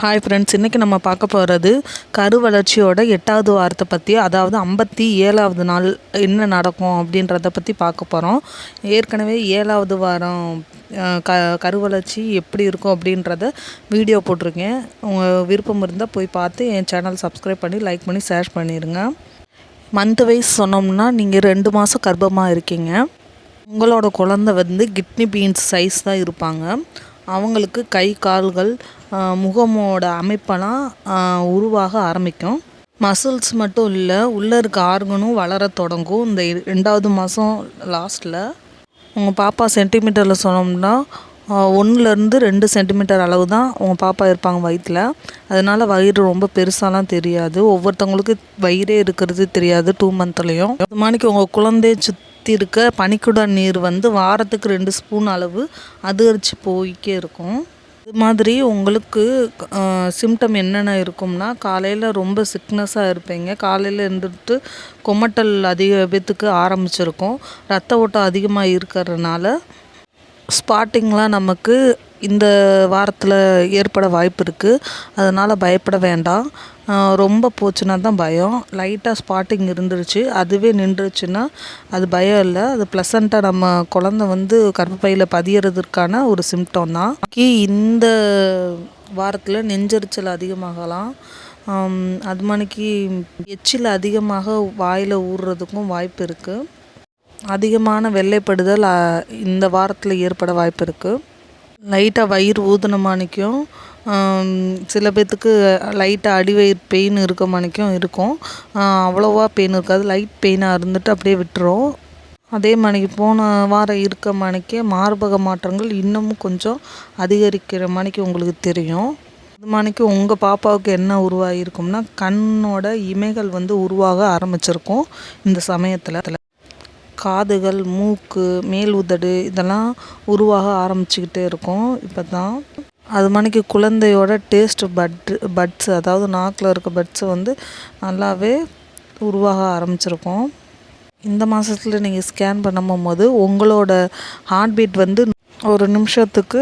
Hi friends இன்றைக்கி நம்ம பார்க்க போகிறது கரு வளர்ச்சியோட எட்டாவது வாரத்தை பற்றி அதாவது ஐம்பத்தி ஏழாவது நாள் என்ன நடக்கும் அப்படின்றத பற்றி பார்க்க போகிறோம் ஏற்கனவே ஏழாவது வாரம் க கரு வளர்ச்சி எப்படி இருக்கும் அப்படின்றத வீடியோ போட்டிருக்கேன். உங்கள் விருப்பம் இருந்தால் போய் பார்த்து என் சேனல் சப்ஸ்கிரைப் பண்ணி லைக் பண்ணி ஷேர் பண்ணிடுங்க மந்த் வைஸ் சொன்னோம்னா நீங்கள் ரெண்டு மாதம் கர்ப்பமாக இருக்கீங்க. உங்களோட குழந்தை வந்து கிட்னி பீன்ஸ் சைஸ் தான் இருப்பாங்க. அவங்களுக்கு கை கால்கள் முகமோட அமைப்பெல்லாம் உருவாக ஆரம்பிக்கும். மசில்ஸ் மட்டும் இல்லை உள்ளே இருக்க ஆர்கனும் வளர தொடங்கும். இந்த ரெண்டாவது மாதம் லாஸ்ட்டில் உங்கள் பாப்பா சென்டிமீட்டரில் சொன்னோம்னா ஒன்றுலேருந்து ரெண்டு சென்டிமீட்டர் அளவு தான் உங்கள் பாப்பா இருப்பாங்க வயிற்றில் அதனால் வயிறு ரொம்ப பெருசாலாம் தெரியாது. ஒவ்வொருத்தவங்களுக்கு வயிறே இருக்கிறது தெரியாது டூ மந்த்லேயும் அது மாதிரிக்கு உங்கள் குழந்தை சுத் இருக்க பனிக்குடா நீர் வந்து வாரத்துக்கு ரெண்டு ஸ்பூன் அளவு அதிகரித்து போய்க்கே இருக்கும். இது மாதிரி உங்களுக்கு சிம்டம் என்னென்ன இருக்கும்னா காலையில் ரொம்ப சிக்னஸாக இருப்பீங்க. காலையில் இருந்துட்டு கொமட்டல் அதிக பேத்துக்கு ஆரம்பிச்சிருக்கும். ரத்த ஓட்டம் அதிகமாக இருக்கிறதுனால ஸ்பாட்டிங்லாம் நமக்கு இந்த வாரத்தில் ஏற்பட வாய்ப்பு இருக்குது அதனால் பயப்பட வேண்டாம். ரொம்ப போச்சுன்னா தான் பயம். லைட்டாக ஸ்பாட்டிங் இருந்துருச்சு. அதுவே நின்றுச்சுன்னா அது பயம் இல்லை. அது ப்ளசண்ட்டாக நம்ம குழந்த வந்து கர்ப்பப்பையில் பதியறதுக்கான ஒரு சிம்டம் தான். கி இந்த வாரத்தில் நெஞ்செரிச்சல் அதிகமாகலாம். அது மணிக்கு எச்சில் அதிகமாக வாயில் ஊறுறதுக்கும் வாய்ப்பு இருக்குது அதிகமான வெள்ளைப்படுதல் இந்த வாரத்தில் ஏற்பட வாய்ப்பு இருக்குது லைட்டாக வயிறு ஊதின மாணிக்கும் சில பேர்த்துக்கு லைட்டாக அடிவயிறு பெயின் இருக்க மாணிக்கும் இருக்கும். அவ்வளோவா பெயின் இருக்காது. லைட் பெயினாக இருந்துட்டு அப்படியே விட்டுரும். அதே மணிக்கு போன வாரம் இருக்க மணிக்கே மார்பக மாற்றங்கள் இன்னமும் கொஞ்சம் அதிகரிக்கிற மணிக்கு உங்களுக்கு தெரியும். அது மணிக்கு உங்கள் பாப்பாவுக்கு என்ன உருவாகிருக்கும்னா கண்ணோட இமைகள் வந்து உருவாக ஆரம்பிச்சிருக்கும் இந்த சமயத்தில். காதுகள் மூக்கு மேல் உதடு இதெல்லாம் உருவாக ஆரம்பிச்சுக்கிட்டே இருக்கும். இப்போ தான் அது மணிக்கு குழந்தையோட டேஸ்ட் பட் பட்ஸு அதாவது நாக்கில் இருக்க பட்ஸை வந்து நல்லாவே உருவாக ஆரம்பிச்சிருக்கும். இந்த மாதத்தில் நீங்கள் ஸ்கேன் பண்ணும்போது உங்களோட ஹார்ட் பீட் வந்து ஒரு நிமிஷத்துக்கு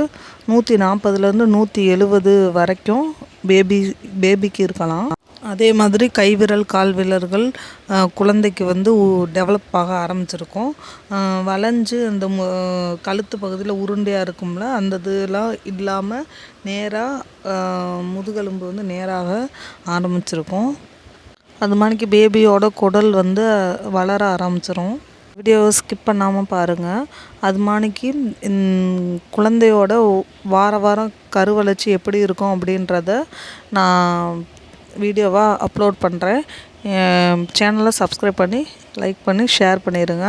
நூற்றி நாற்பதுலேருந்து நூற்றி எழுபது வரைக்கும் பேபி பேபிக்கு இருக்கலாம். அதே மாதிரி கைவிரல் கால்விரல்கள் குழந்தைக்கு வந்து டெவலப் ஆக ஆரம்பிச்சிருக்கும். வளைஞ்சு அந்த மு- கழுத்து பகுதியில் உருண்டையாக இருக்கும்ல அந்த இதெல்லாம் இல்லாமல் நேராக முதுகெலும்பு வந்து நேராக ஆரம்பிச்சிருக்கும். அது மாதிரிக்கு பேபியோட குடல் வந்து வளர ஆரம்பிச்சிரும். வீடியோ ஸ்கிப் பண்ணாமல் பாருங்கள் அது மாதிரிக்கு குழந்தையோட வார வாரம் கருவளர்ச்சி எப்படி இருக்கும் அப்படின்றத நான் வீடியோவாக அப்லோட் பண்ணுறேன் சேனலை சப்ஸ்கிரைப் பண்ணி லைக் பண்ணி ஷேர் பண்ணிடுங்க